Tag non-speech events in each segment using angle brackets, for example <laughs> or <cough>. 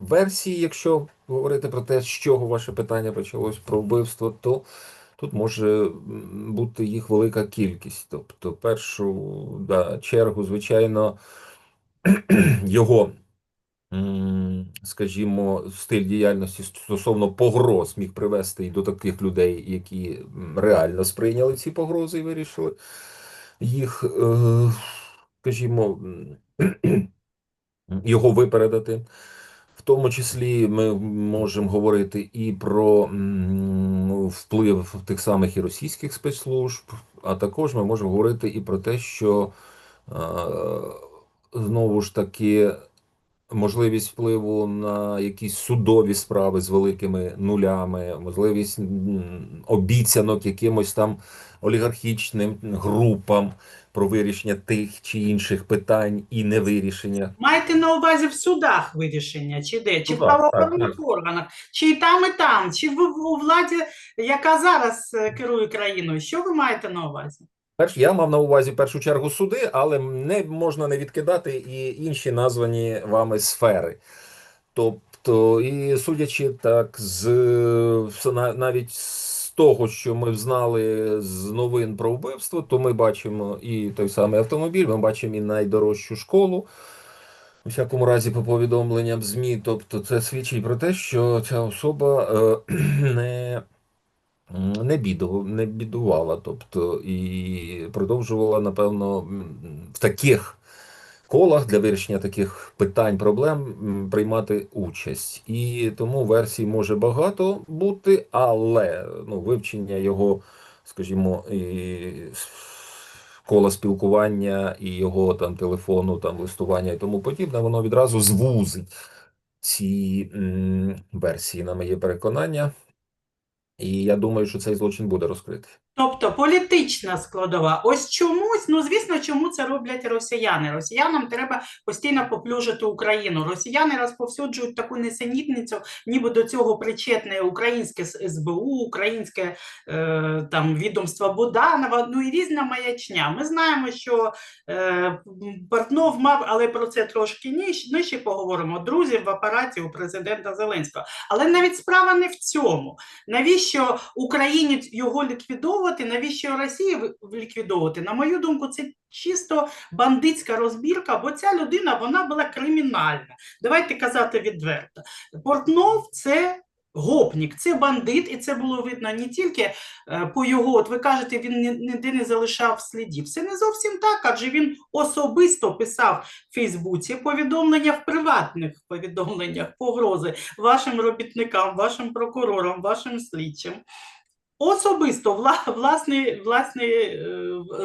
версії, якщо говорити про те, з чого ваше питання почалось про вбивство, то тут може бути їх велика кількість. Тобто, першу да, чергу, звичайно, <clears throat> його, скажімо, стиль діяльності стосовно погроз міг привести і до таких людей, які реально сприйняли ці погрози і вирішили їх, е, скажімо, <clears throat> його випередити. Тому числі ми можемо говорити і про вплив тих самих і російських спецслужб, а також ми можемо говорити і про те, що е, знову ж таки можливість впливу на якісь судові справи з великими нулями, можливість обіцянок якимось там олігархічним групам про вирішення тих чи інших питань і невирішення. Маєте на увазі в судах вирішення, чи де? Чи в правоохоронних органах, чи і там, і там, чи в, у владі, яка зараз е, керує країною? Що ви маєте на увазі? Перш я мав на увазі в першу чергу суди, але не можна не відкидати і інші названі вами сфери. Тобто, і судячи так, з навіть з того, що ми знали з новин про вбивство, то ми бачимо і той самий автомобіль, ми бачимо і найдорожчу школу. У всякому разі, по повідомленням ЗМІ, тобто це свідчить про те, що ця особа е, <clears throat> не Не біду, не бідувала, тобто і продовжувала, напевно, в таких колах для вирішення таких питань, проблем приймати участь. І тому версій може багато бути, але ну, вивчення його, скажімо, і кола спілкування і його там телефону, там листування і тому подібне, воно відразу звузить ці м, версії, на моє переконання. І я думаю, що цей злочин буде розкритий. Тобто політична складова. Ось чомусь, ну звісно, чому це роблять росіяни. Росіянам треба постійно поплюжити Україну. Росіяни розповсюджують таку несенітницю, ніби до цього причетне українське СБУ, українське е, там відомство Буданова, ну і різна маячня. Ми знаємо, що е, Портнов мав, але про це трошки нижче, поговоримо. Друзів в апараті у президента Зеленського. Але навіть справа не в цьому. Навіщо Україні його ліквідовувати? Навіщо Росії ліквідовувати? На мою думку, це чисто бандитська розбірка, бо ця людина вона була кримінальна. Давайте казати відверто. Портнов це. Гопнік, це бандит, і це було видно не тільки е, по його, от ви кажете, він ніде не залишав слідів. Це не зовсім так, адже він особисто писав в Фейсбуці повідомлення в приватних повідомленнях, погрози вашим робітникам, вашим прокурорам, вашим слідчим. Особисто вла, власний, власний, е,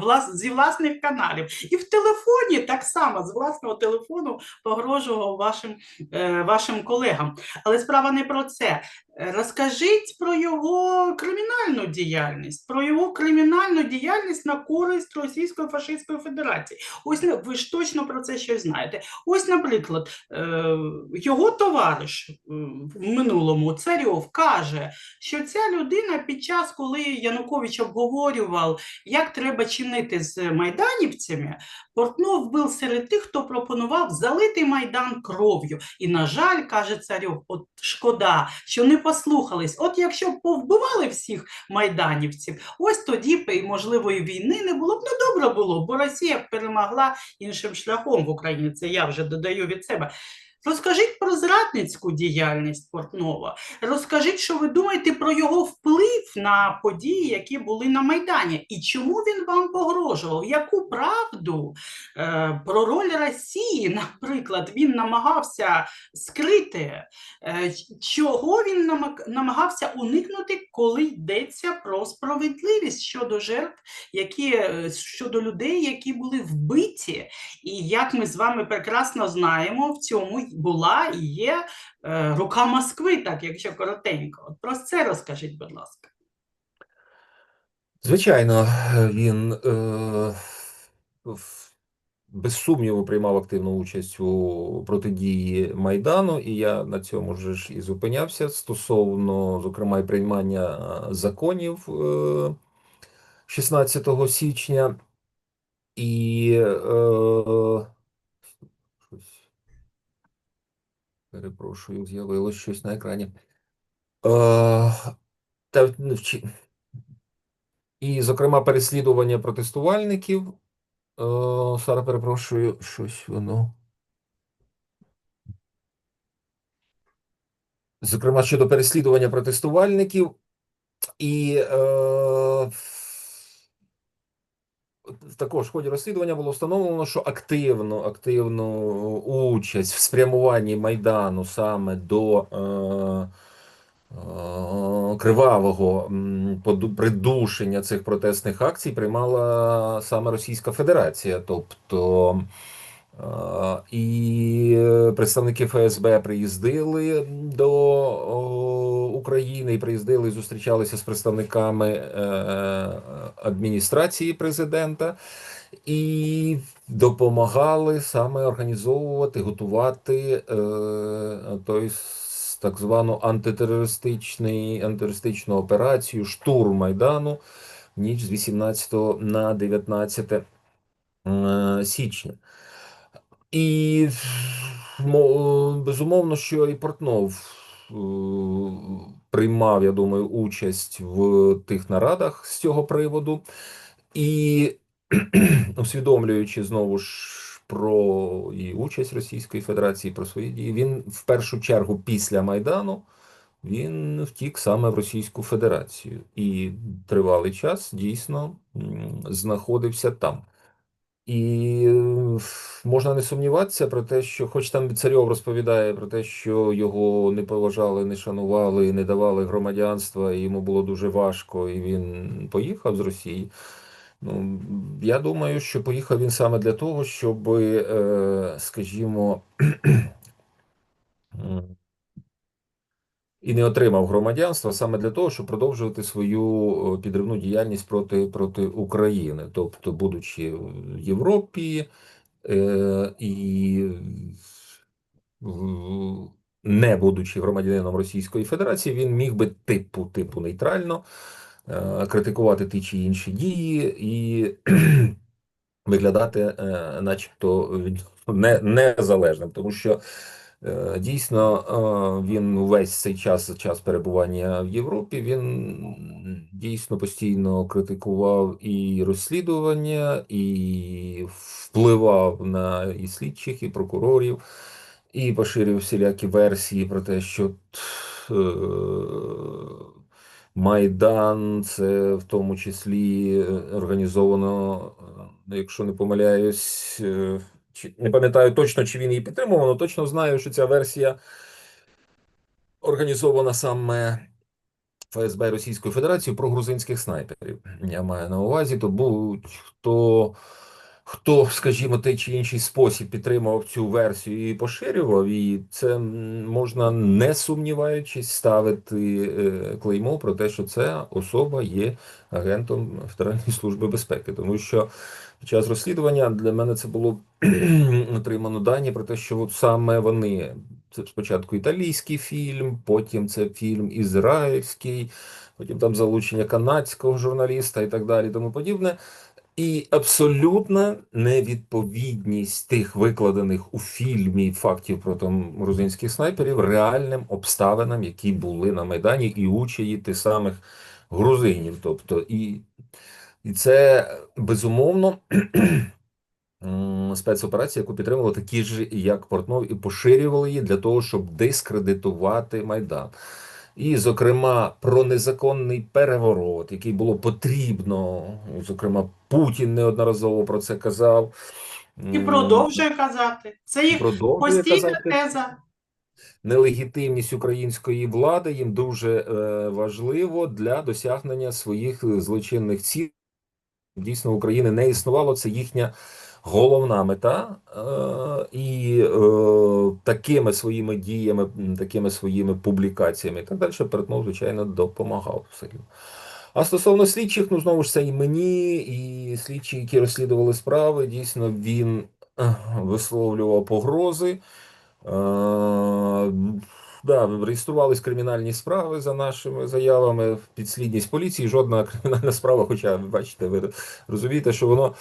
влас, зі власних каналів. І в телефоні так само з власного телефону погрожував вашим, е, вашим колегам. Але справа не про це. Розкажіть про його кримінальну діяльність, про його кримінальну діяльність на користь Російської фашистської Федерації. Ось ви ж точно про це щось знаєте. Ось, наприклад, е, його товариш е, в минулому Царьов каже, що ця людина під час, коли Янукович обговорював, як треба чинити з майданівцями, Портнов був серед тих, хто пропонував залити майдан кров'ю. І, на жаль, каже Царьов, от шкода, що не послухались. От якщо б повбивали всіх майданівців, ось тоді б і можливої війни не було б. Ну добре було, бо Росія перемогла іншим шляхом в Україні. Це я вже додаю від себе. Розкажіть про зрадницьку діяльність Портнова. Розкажіть, що ви думаєте про його вплив на події, які були на Майдані, і чому він вам погрожував? Яку правду е, про роль Росії, наприклад, він намагався скрити? Е, чого він намагався уникнути, коли йдеться про справедливість щодо жертв, які е, щодо людей, які були вбиті? І як ми з вами прекрасно знаємо, в цьому була і є е, рука Москви, так якщо коротенько. От про це розкажіть, будь ласка. Звичайно, він е, без сумніву приймав активну участь у протидії Майдану, і я на цьому ж і зупинявся стосовно, зокрема, і приймання е, законів е, 16 січня. І е, щось, е, перепрошую, з'явилось щось на екрані. Е, та, ну, і, зокрема, переслідування протестувальників. Е, Сара, перепрошую, щось воно. Зокрема, щодо переслідування протестувальників. І е, також в ході розслідування було встановлено, що активну, активну участь в спрямуванні Майдану саме до е, е, кривавого придушення цих протестних акцій приймала саме Російська Федерація. Тобто е, і представники ФСБ приїздили до України і приїздили і зустрічалися з представниками е, адміністрації президента і допомагали саме організовувати, готувати е, той так звану антитерористичний, антитерористичну операцію штурм Майдану в ніч з 18 на 19 е, січня. І безумовно, що і Портнов е, приймав, я думаю, участь в тих нарадах з цього приводу, і усвідомлюючи знову ж про і участь Російської Федерації, про свої дії, він в першу чергу після Майдану він втік саме в Російську Федерацію і тривалий час дійсно знаходився там. І можна не сумніватися про те, що, хоч там Царьов розповідає про те, що його не поважали, не шанували, не давали громадянства, і йому було дуже важко, і він поїхав з Росії. Ну, я думаю, що поїхав він саме для того, щоб, е, скажімо, <clears throat> і не отримав громадянства саме для того, щоб продовжувати свою е, підривну діяльність проти, проти України, тобто, будучи в Європі е, і не будучи громадянином Російської Федерації, він міг би типу, типу нейтрально е, критикувати ті чи інші дії і <clears throat> виглядати, е, начебто, не, незалежним, тому що дійсно е, він увесь цей час, час перебування в Європі, він дійсно постійно критикував і розслідування, і впливав на і слідчих, і прокурорів, і поширював всілякі версії про те, що е, Майдан, це в тому числі е, організовано, е, якщо не помиляюсь, е, не пам'ятаю точно, чи він її підтримував, але точно знаю, що ця версія організована саме ФСБ Російської Федерації про грузинських снайперів. Я маю на увазі, то будь-хто, хто, скажімо, той чи інший спосіб підтримував цю версію і поширював, і це можна не сумніваючись ставити е, клеймо про те, що ця особа є агентом Федеральної служби безпеки, тому що під час розслідування для мене це було <clears throat> отримано дані про те, що от саме вони це спочатку італійський фільм, потім це фільм ізраїльський, потім там залучення канадського журналіста і так далі, тому подібне. І абсолютна невідповідність тих викладених у фільмі фактів про грузинських снайперів реальним обставинам, які були на Майдані, і учаї тих самих грузинів. Тобто, і, і це безумовно <clears throat> спецоперація, яку підтримували такі ж, як Портнов, і поширювали її для того, щоб дискредитувати Майдан. І, зокрема, про незаконний переворот, який було потрібно, зокрема, Путін неодноразово про це казав. І продовжує казати. Це їх постійна казати. теза. Нелегітимність української влади їм дуже е, важливо для досягнення своїх злочинних цілей. Дійсно, України не існувало, це їхня головна мета, е, і е, такими своїми діями, такими своїми публікаціями і так далі, Портнов, звичайно, допомагав сильно. А стосовно слідчих, ну знову ж це і мені, і слідчі, які розслідували справи, дійсно він е, висловлював погрози. Е, Да, реєструвались кримінальні справи за нашими заявами, підслідність поліції, жодна кримінальна справа, хоча, ви бачите, ви розумієте, що воно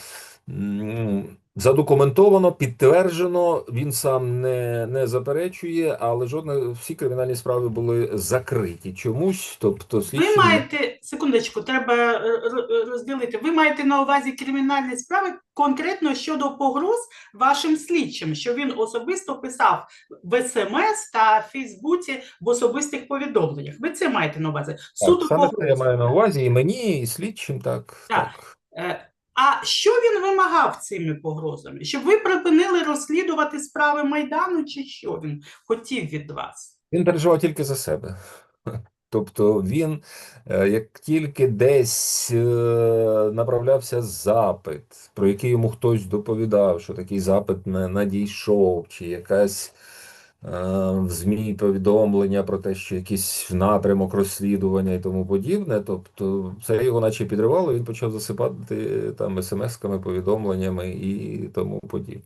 Задокументовано, підтверджено, він сам не, не заперечує, але жодне всі кримінальні справи були закриті чомусь. Тобто, Ви маєте, секундочку, треба е, розділити. Ви маєте на увазі кримінальні справи конкретно щодо погроз вашим слідчим, що він особисто писав в СМС та Фейсбуці в особистих повідомленнях. Ви це маєте на увазі? Суто так, саме це я маю на увазі, і мені, і слідчим, так. Так. так. А що він вимагав цими погрозами? Щоб ви припинили розслідувати справи Майдану, чи що він хотів від вас? Він переживав тільки за себе. <laughs> Тобто він, е, як тільки десь е, направлявся запит, про який йому хтось доповідав, що такий запит не надійшов, чи якась в ЗМІ повідомлення про те, що якийсь напрямок розслідування і тому подібне, тобто це його наче підривало, він почав засипати там смс-ками, повідомленнями і тому подібне.